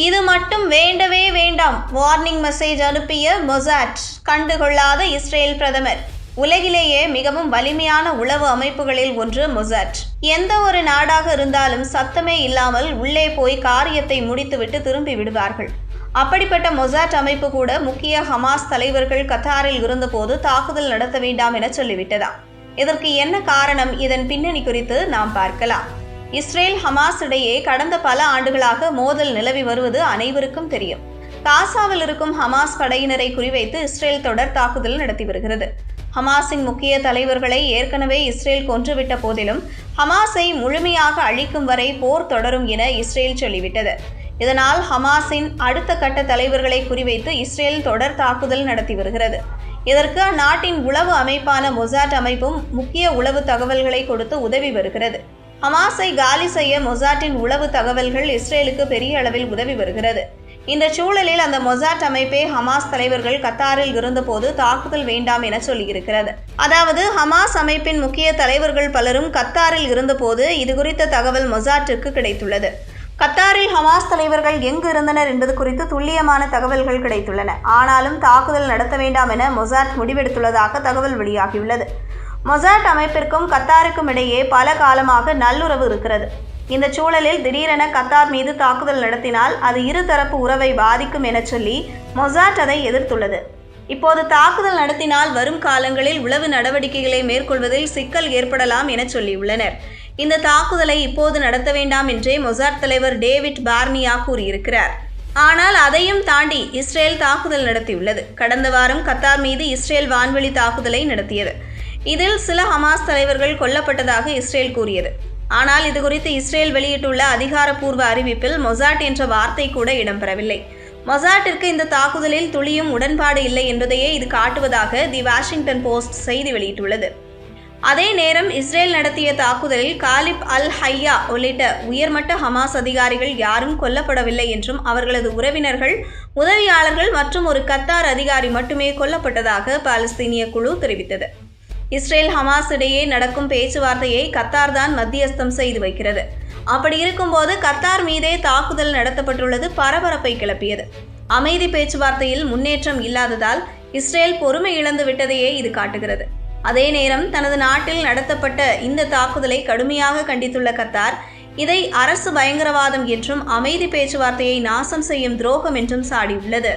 இது மட்டும் வேண்டவே வேண்டாம் வார்னிங் மெசேஜ் அனுப்பிய மொசாட். கண்டுகொள்ளாத இஸ்ரேல் பிரதமர். உலகிலேயே மிகவும் வலிமையான உளவு அமைப்புகளில் ஒன்று மொசாட். எந்த ஒரு நாடாக இருந்தாலும் சத்தமே இல்லாமல் உள்ளே போய் காரியத்தை முடித்துவிட்டு திரும்பி விடுவார்கள். அப்படிப்பட்ட மொசாட் அமைப்பு கூட முக்கிய ஹமாஸ் தலைவர்கள் கத்தாரில் இருந்தபோது தாக்குதல் நடத்த வேண்டாம் என சொல்லிவிட்டதாம். இதற்கு என்ன காரணம்? இதன் பின்னணி குறித்து நாம் பார்க்கலாம். இஸ்ரேல் ஹமாஸ் இடையே கடந்த பல ஆண்டுகளாக மோதல் நிலவி வருவது அனைவருக்கும் தெரியும். காசாவில் இருக்கும் ஹமாஸ் படையினரை குறிவைத்து இஸ்ரேல் தொடர் தாக்குதல் நடத்தி வருகிறது. ஹமாஸின் முக்கிய தலைவர்களை ஏற்கனவே இஸ்ரேல் கொன்றுவிட்ட போதிலும் ஹமாஸை முழுமையாக அழிக்கும் வரை போர் தொடரும் என இஸ்ரேல் சொல்லிவிட்டது. இதனால் ஹமாஸின் அடுத்த கட்ட தலைவர்களை குறிவைத்து இஸ்ரேல் தொடர் தாக்குதல் நடத்தி வருகிறது. இதற்கு அந்நாட்டின் உளவு அமைப்பான மொசாட் அமைப்பும் முக்கிய உளவு தகவல்களை கொடுத்து உதவி வருகிறது. ஹமாஸை காலி செய்ய மொசாட்டின் உளவு தகவல்கள் இஸ்ரேலுக்கு பெரிய அளவில் உதவி வருகிறது. இந்த சூழலில் அந்த மொசாட் அமைப்பே ஹமாஸ் தலைவர்கள் கத்தாரில் இருந்தபோது தாக்குதல் வேண்டாம் என சொல்லியிருக்கிறது. அதாவது ஹமாஸ் அமைப்பின் முக்கிய தலைவர்கள் பலரும் கத்தாரில் இருந்தபோது இது குறித்த தகவல் மொசாட்டிற்கு கிடைத்துள்ளது. கத்தாரில் ஹமாஸ் தலைவர்கள் எங்கு இருந்தனர் என்பது குறித்து துல்லியமான தகவல்கள் கிடைத்துள்ளன. ஆனாலும் தாக்குதல் நடத்த வேண்டாம் என மொசாட் முடிவெடுத்துள்ளதாக தகவல் வெளியாகியுள்ளது. மொசாட் அமைப்பிற்கும் கத்தாருக்கும் இடையே பல காலமாக நல்லுறவு இருக்கிறது. இந்த சூழலில் திடீரென கத்தார் மீது தாக்குதல் நடத்தினால் அது இருதரப்பு உறவை பாதிக்கும் என சொல்லி மொசாட் அதை எதிர்த்துள்ளது. இப்போது தாக்குதல் நடத்தினால் வரும் காலங்களில் உளவு நடவடிக்கைகளை மேற்கொள்வதில் சிக்கல் ஏற்படலாம் என சொல்லியுள்ளனர். இந்த தாக்குதலை இப்போது நடத்த வேண்டாம் என்றே மொசாட் தலைவர் டேவிட் பார்னியா கூறியிருக்கிறார். ஆனால் அதையும் தாண்டி இஸ்ரேல் தாக்குதல் நடத்தியுள்ளது. கடந்த வாரம் கத்தார் மீது இஸ்ரேல் வான்வெளி தாக்குதலை நடத்தியது. இதில் சில ஹமாஸ் தலைவர்கள் கொல்லப்பட்டதாக இஸ்ரேல் கூறியது. ஆனால் இது குறித்து இஸ்ரேல் வெளியிட்டுள்ள அதிகாரப்பூர்வ அறிவிப்பில் மொசாட் என்ற வார்த்தை கூட இடம்பெறவில்லை. மொசாட்டிற்கு இந்த தாக்குதலில் துளியும் உடன்பாடு இல்லை என்பதையே இது காட்டுவதாக தி வாஷிங்டன் போஸ்ட் செய்தி வெளியிட்டுள்ளது. அதே நேரம் இஸ்ரேல் நடத்திய தாக்குதலில் காலிப் அல் ஹையா உள்ளிட்ட உயர்மட்ட ஹமாஸ் அதிகாரிகள் யாரும் கொல்லப்படவில்லை என்றும் அவர்களது உறவினர்கள் உதவியாளர்கள் மற்றும் ஒரு கத்தார் அதிகாரி மட்டுமே கொல்லப்பட்டதாக பாலஸ்தீனிய குழு தெரிவித்தது. இஸ்ரேல் ஹமாஸ் இடையே நடக்கும் பேச்சுவார்த்தையை கத்தார் தான் மத்தியஸ்தம் செய்து வைக்கிறது. அப்படி இருக்கும்போது கத்தார் மீதே தாக்குதல் நடத்தப்பட்டுள்ளது பரபரப்பை கிளப்பியது. அமைதி பேச்சுவார்த்தையில் முன்னேற்றம் இல்லாததால் இஸ்ரேல் பொறுமை இழந்து விட்டதையே இது காட்டுகிறது. அதே நேரம் தனது நாட்டில் நடத்தப்பட்ட இந்த தாக்குதலை கடுமையாக கண்டித்துள்ள கத்தார் இதை அரசு பயங்கரவாதம் என்றும் அமைதி பேச்சுவார்த்தையை நாசம் செய்யும் துரோகம் என்றும் சாடியுள்ளது.